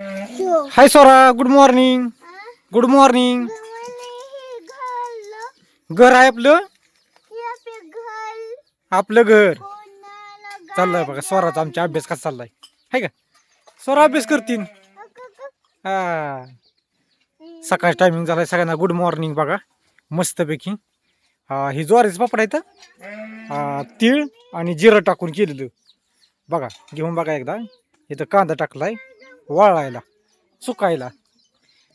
हाय सोरा good morning good morning घर आहे आपलं? आपलं घर. चाललंय बघा स्वराचा आमच्या अभ्यास कसा चाललाय. हाय का? स्वरा अभ्यास करतील हा. सकाळी टायमिंग झालाय सगळ्यांना. गुड मॉर्निंग बघा. मस्तपैकी. हा ही ज्वारीचं पापड आहे तर तीळ आणि जिरं टाकून केलेलं. बघा घेऊन बघा एकदा. इथं कांदा टाकलाय. वाळायला सुकायला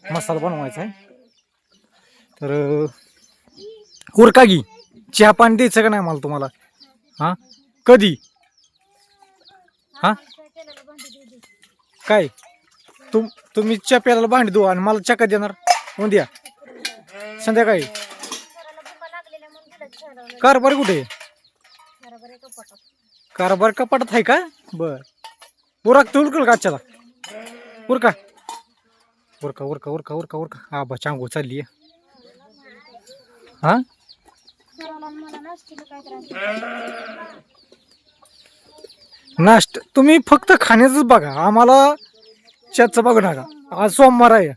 मसाला बनवायचा आहे. तर उरकागी चहा पाणी द्यायचं का नाही मला तुम्हाला? हां? कधी? हा? काय? तुम तुम्ही चहा प्यायला भांडी देऊ आणि मला चहा कधी देणार उद्या संध्याकाळी. कारभार कुठे आहे? कारभार कपाटात. आहे का? बर. उरक तू उरकल का अच्छा उरका. उरका उरका उरका उरका उरका. हा बा चांगू चालली आहे. हा? नाश्ता तुम्ही फक्त खाण्याचंच बघा. आम्हाला चहाचं बघू नका. आज सोमवार आहे.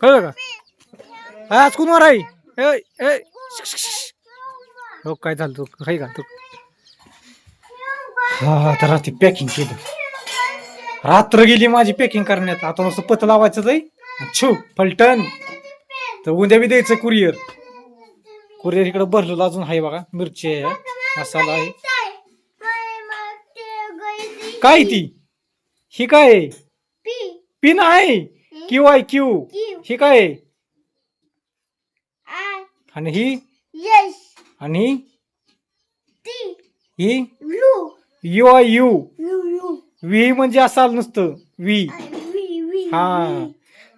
कळलं का? आज कुणवार आहे? ए, ए, हो काय झालं? तू काही का तू? हा तर ते पॅकिंग केलं. रात्र गेली माझी पॅकिंग करण्यात. आता नुसतं पत लावायचं जाई. छू फलटण. तर उद्या बी द्यायचं कुरिअर कुरिअर इकडं भरलेलं अजून आहे बघा. मिरची आहे मसाला आहे. काय ती? ही काय? पिन आहे. क्यू आहे क्यू ही काय? आणि ही? आणि? ही? यू आहे यू व्ही म्हणजे असाल नुसतं V, हा.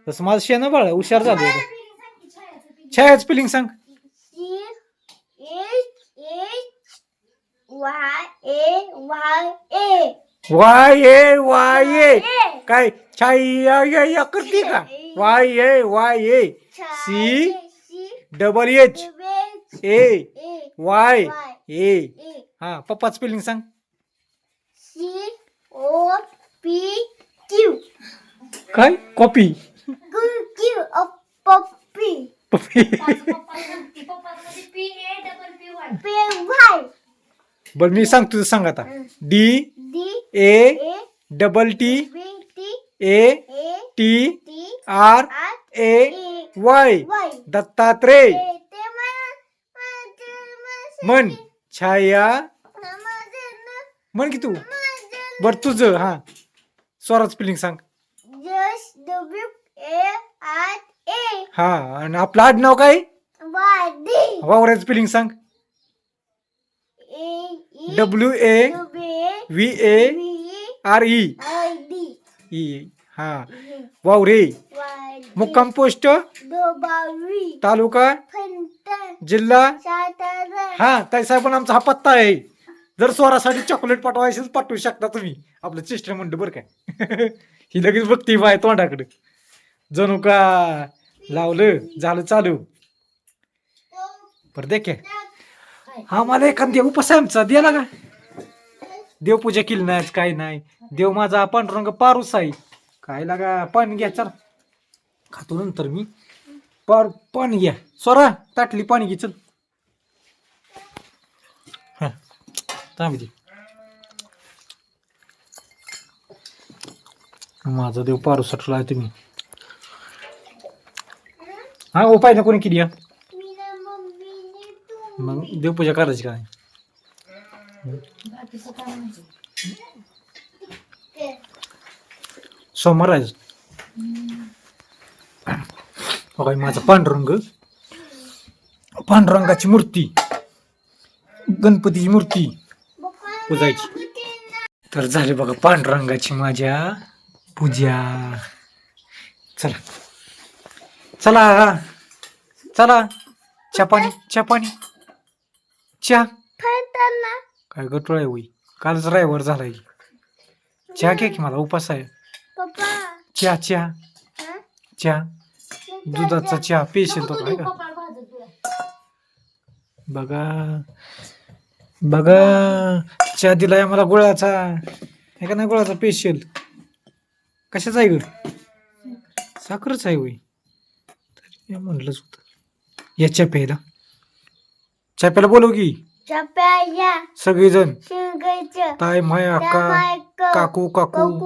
तसं माझं शेण बाळ हुशार झाले छाया स्पेलिंग सांग. वाय ए वाय ए काय छाया या या करते का? Y A Y A C double H A Y A. हा पप्पा स्पेलिंग सांग. C, O, P, Q. काय copy Q, Q, O, P, पप्पी P, Y. बर मी सांग तुझं सांग आता D D, A A, double T B, T, A A, T T, R R, A A, Y Y. Dattatray ते ते मला माझं- म्हण छाया माझं- माझं- म्हण की तू माझं- बर तुझं हा. स्वराज स्पेलिंग सांग. हा आणि आपलं आडनाव काय? Y D वावराचं स्पेलिंग सांग. W A V A R E. E हा. वावरे. मुक्काम पोस्ट तालुका जिल्हा. सातारा. हा ताई साहेब आमचा हा पत्ता आहे. जर स्वरासाठी चॉकलेट पाठवायचे पाठवू शकता तुम्ही. आपलं चेष्टा म्हणतो बरं काय ही लगेच बघते बाय तोंडाकडे. जणू का लावलं झालं चालू. बरं देख हा मला एखाद उपास आहे आमचा द्याला का देवपूजा केली नाही काय नाही. देव माझा पांडुरंग पारूस आहे. काय लागा पाणी घ्या चल. खातो नंतर मी. पार पाणी घ्या. स्वरा ताटली पाणी घे चल. थांब दे. माझा देव पारू सटला आहे तुम्ही. हा उपाय ना कोणी केली हा? मग देवपूजा करायची काय सोमवार आहे. बघा माझा पांडुरंग. पांडुरंगाची मूर्ती. गणपतीची मूर्ती. पूजायची तर झाले बघा पांडुरंगाची माझ्या पूजा. चला. चला. चला. चहा पाणी चहा पाणी. चहा काय गटोळ आहे होई. कालच रायवर झालाय. चहा घ्या की मला उपास आहे. चहा चहा? चहा दुधाचा चहा पेशल तो काय का? बघा. बघा चहा दिलाय मला गुळाचा. आहे का नाही गुळाचा पेशल कशाच आहे ग? साखरच आहे तरी मी म्हणलंच होतं. या चप्याला. चप्याला बोलव की. सगळेजण. ताय माय अक्का काकू काकू.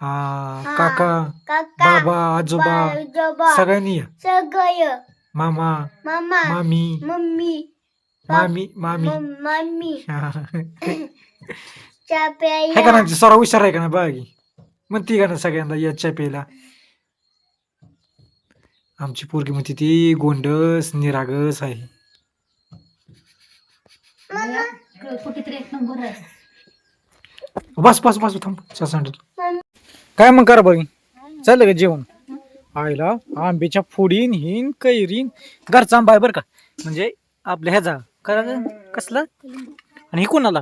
हा हा. काका बाबा आजोबा. सगळ्यांनी या. सगळं. मामा मामा मामी. मम्मी. मामी मामी मम- मम्मी आहे चप्या का ना स्वरा हुशार आहे का ना बागी म्हणती का ना सगळ्यांना या चपेला आमची पोरगी म्हणते ती गोंडस निरागस आहे कुठेतरी एक नंबर आहे बस बस बस थांब सांड काय मग करा बघी चाललं का जेवण आईला आंब्याच्या फोडीन हिन कैरीन घरचा आंबा आहे बरं का म्हणजे आपल्या ह्याचा करा कसला? आणि हे कोणाला?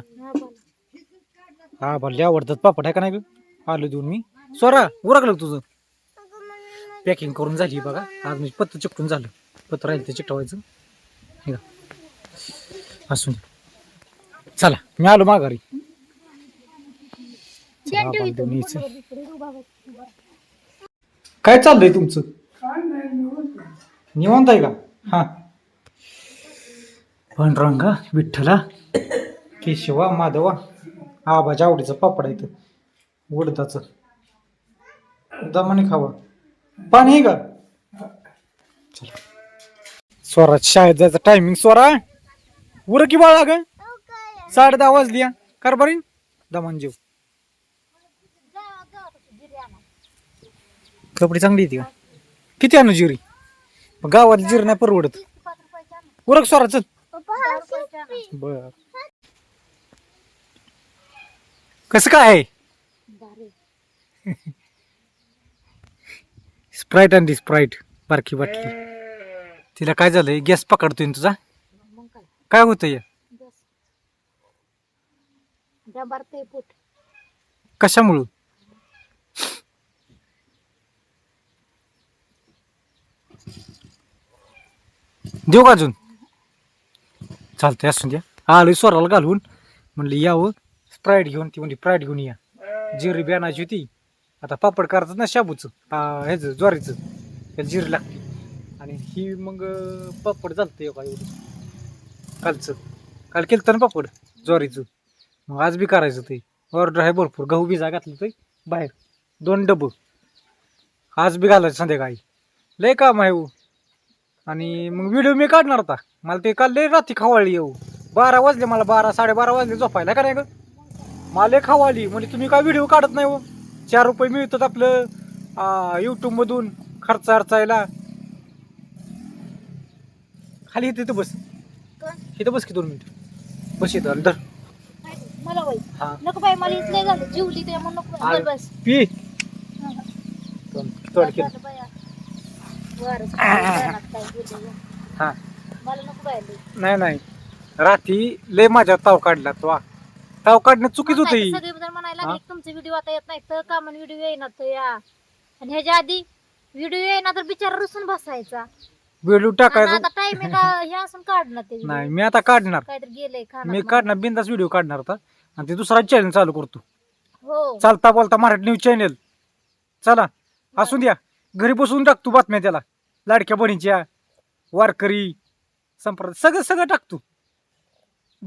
हा भरले आवडतात पापड आहे का नाही ग? आलो देऊन मी. स्वरा उरकलं का तुझं? पॅकिंग करून झाली बघा. आज म्हणजे पत्र चिकटून झालं. पत्र राहील ते चिकटवायचं. हे का असून दे. चला मी आलो माघारी. चहा बांधून यायचं. काय चाललंय तुमचं? निवांत आहे का? हा. पांडुरंगा विठ्ठला केशवा माधवा आबाच्या आवडीचं पापड आहे इथं उडदाचं. दमाने खावा. पाणी आहे का? चला. स्वराज शाळेत जायचं टायमिंग स्वरा. उर की बाळा ग साडे दहा वाजली कर बरी. दमान जेव. कपडे चांगली येते का? किती आणू जिरी? गावात जिरी नाही परवडत उरक स्वरा चल. बर. कसं काय? आहे स्प्राईट आणली स्प्राईट बारकी बाटली तिला काय झालंय? गॅस पकडतोय ना तुझा? काय? होतंय? कशामुळं? देऊ का अजून? चालतंय असून द्या. आलोय स्वराला घालून म्हणलं यावं. स्प्राईट घेऊन ती म्हणजे प्राईट घेऊन या. जिरी बी आणायची होती. आता पापड करायचं ना शाबूचं. ह्याचं ज्वारीचं. त्याला जिरी लागते. आणि ही मग पापड चालतं का एवढं. कालचं. काल केलं तर ना पापड? ज्वारीचं. मग आज बी करायचं ते. ऑर्डर आहे भरपूर. गहू बिजा घातलं ते बाहेर. दोन डबं. आज बी घालायचं संध्याकाळी. लय काम आहे हो. आणि मग व्हिडिओ मी काढणार होता मला ते काल लय रात्री खवाळली येऊ बारा वाजले मला बारा साडेबारा वाजले झोपायला का नाही ग? मला लय खवाळली. म्हणजे तुम्ही काय व्हिडिओ काढत नाही हो? चार रुपये मिळतात आपलं यूट्यूबमधून खर्च अडचायला. खाली इथं बस. इथं बस की दोन मिनिट. बस इथं धर. मला बाई हा. नको बाई मला इथलं झालं. जीवली त्यामुळे नको बाई. आ- बस. बस पी. थोडं केलं झालं बाया. वारच काय बोलले. हा. मला नको. नाही नाही. रात्री लय माझ्या ताव काढला तो. ताव काढणं चुकीच होत ते म्हणायला लागले की तुमचे व्हिडिओ आता येत नाही तर का म्हणून व्हिडिओ येईना तर या. आणि ह्याच्या आधी व्हिडिओ येईना तर बिचारा रुसून बसायचा. व्हिडिओ आणि टाकायचं आता टाइम आहे का हे असून काढणार ते video. नाही मी आता काढणार. काहीतरी गेलंय खाणार मी काढणार बिंदास व्हिडिओ काढणार होता आणि ते दुसरा चॅनल चालू करतो. हो. चालता बोलता मराठी न्यूज चॅनल चला असू द्या. घरी बसून टाकतो बातम्या त्याला. लाडक्या बहिणीच्या वारकरी. संप्रदाय. सगळं सगळं टाकतो.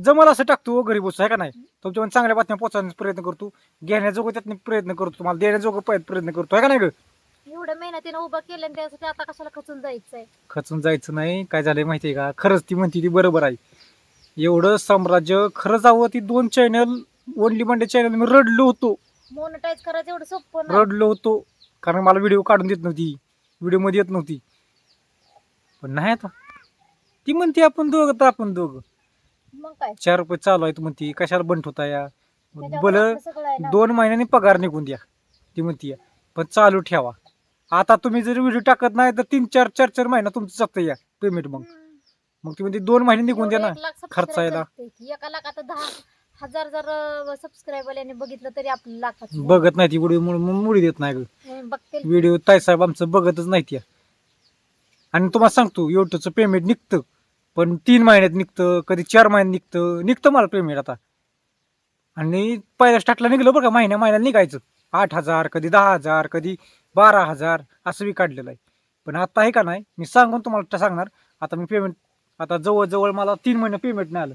जमल असं टाकतो हो घरी बसू आहे का नाही? तुमच्या चांगल्या बातम्या पोहोचवण्याचा प्रयत्न करतो. घेण्याजोगं त्यातनं प्रयत्न करतो. तुम्हाला देण्याजोगं प्रय- प्रयत्न करतो. आहे का नाही ग? एवढं मेहनतीनं उभं केलं आणि त्यासाठी आता कशाला खचून जायचंय? खचून जायचं नाही. काय झालंय माहितीये का? खरंच ती म्हणते ती बरोबर आहे. एवढं साम्राज्य खरंच हवं ती दोन चॅनल ओनली मंडे चॅनल मी रडलो होतो. मोनटाईज करायचं एवढं सोपं नाही. रडलो होतो. कारण मला व्हिडिओ काढून देत नव्हती. व्हिडिओमध्ये येत नव्हती. पण नाही आता. ती म्हणते आपण दोघं तर आपण दोघं. मग काय? चार रुपये चालू आहेत म्हणती कशाला बंद होता या? त्याच्यावर बल आपलं सगळं आहे ना. दोन महिन्यांनी पगार निघून द्या. ती म्हणती पण चालू ठेवा. आता तुम्ही जर व्हिडिओ टाकत नाही तर तीन चार चार चार महिना तुमचं जगतं या पेमेंट मग. मग ती म्हणते दोन महिने निघून द्या ना एवढं एक लाख subscribe खर्चायला. झालते की एका लाख आता दहा हजार जर सबस्क्राईबर बघितलं तरी आपलं लाखात बघत नाही ती व्हिडिओ मुळी देत नाही बघते व्हिडिओ ताईसाहेब आमचं बघतच नाहीत या. आणि तुम्हाला सांगतो एवढंचं पेमेंट निघतं. पण तीन महिन्यात निघतं कधी चार महिन्यात निघतं निघतं मला पेमेंट आता. आणि पहिल्या स्टार्टला निघलं बरं का महिन्या महिन्याला निघायचं. आठ हजार कधी दहा हजार कधी बारा हजार असं मी काढलेलं आहे. पण आता आहे का नाही मी सांगून तुम्हाला सांगणार. आता मी पेमेंट आता जवळजवळ मला तीन महिने पेमेंट नाही आलं.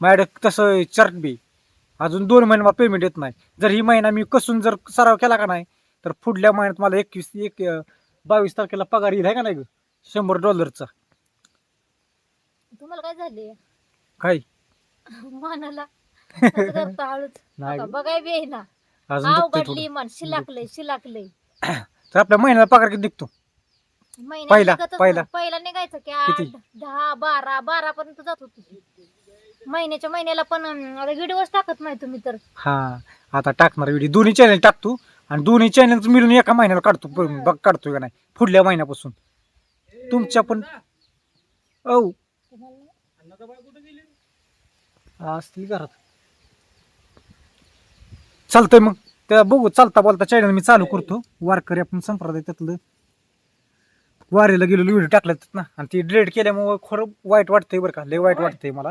माझ्याकडे तसं चर्ट बी. अजून दोन महिने मला पेमेंट येत नाही. जर ही महिना मी कसून जर सराव केला का नाही तर पुढल्या महिन्यात मला एकवीस एक बावीस तारखेला पगार येईल आहे का नाही ग? शंभर डॉलरचा. तुम्हाला काय झाले? काय? मानाला. असं करतो हळूच? नाही. बघा, बघाय बी ना. अजून दुखतंय अवघडली थोडं. मन शिलाकलंय शिलाकलंय. तर आपल्या महिन्याला पगार किती निघतो? महिन्यात पहिला- निघतच पहिला. पहिला निघायचं की आठ किती? दहा बारा बारा पर्यंत जात होती. महिन्याच्या महिन्याला पण व्हिडिओच टाकत नाही तुम्ही तर. हा आता टाकणार व्हिडिओ. दोन्ही चॅनल टाकतो आणि दोन्ही चॅनल मिळून एका महिन्याला काढतो. प- बघ काढतोय का नाही? पुढल्या महिन्यापासून. तुमच्या पण औ असतील घरात. चालतंय मग. त्या बघू चालता बोलता चॅनल मी चालू करतो. वारकरी आपण संप्रदाय त्यातलं. वारीला गेलेलो व्हिडिओ टाकल्यात ना. आणि ती डिलीट केल्यामुळे खरं वाईट वाटतंय बरं का. लय वाईट वाटतंय मला.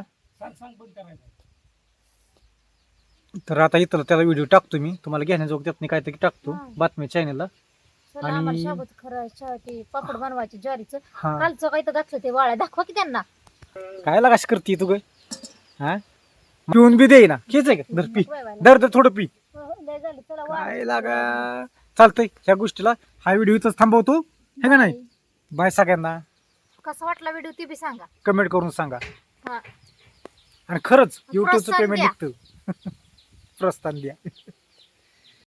तर आता इथं त्याला व्हिडिओ टाकतो मी. तुम्हाला घेण्याजोग त्यातनी काहीतरी टाकतो. बातमी चॅनलला चला आणि- आम्हाला शाबत खरं पापड बनवायचे ज्वारीचं. हा. कालचं काही तर घातलं ते वाळ्या. दाखवा की त्यांना. काय लागाश करते तू ग? हा? पिऊन बी दे ना. हेच आहे का? धर पी. दर दर थोडं पी. हो, हो, लय झालं. चला काय वाळ. लागा? चालतंय. ह्या गोष्टीला हा व्हिडिओ इथंच थांबवतो. हे का नाही? बाय. सगळ्यांना. कसा वाटला व्हिडिओ ते बी सांगा. कमेंट करून सांगा. हा. आणि खरंच युट्यूबचं प्रोत्साहन पेमेंट द्या. निघतं. प्रस्थान द्या.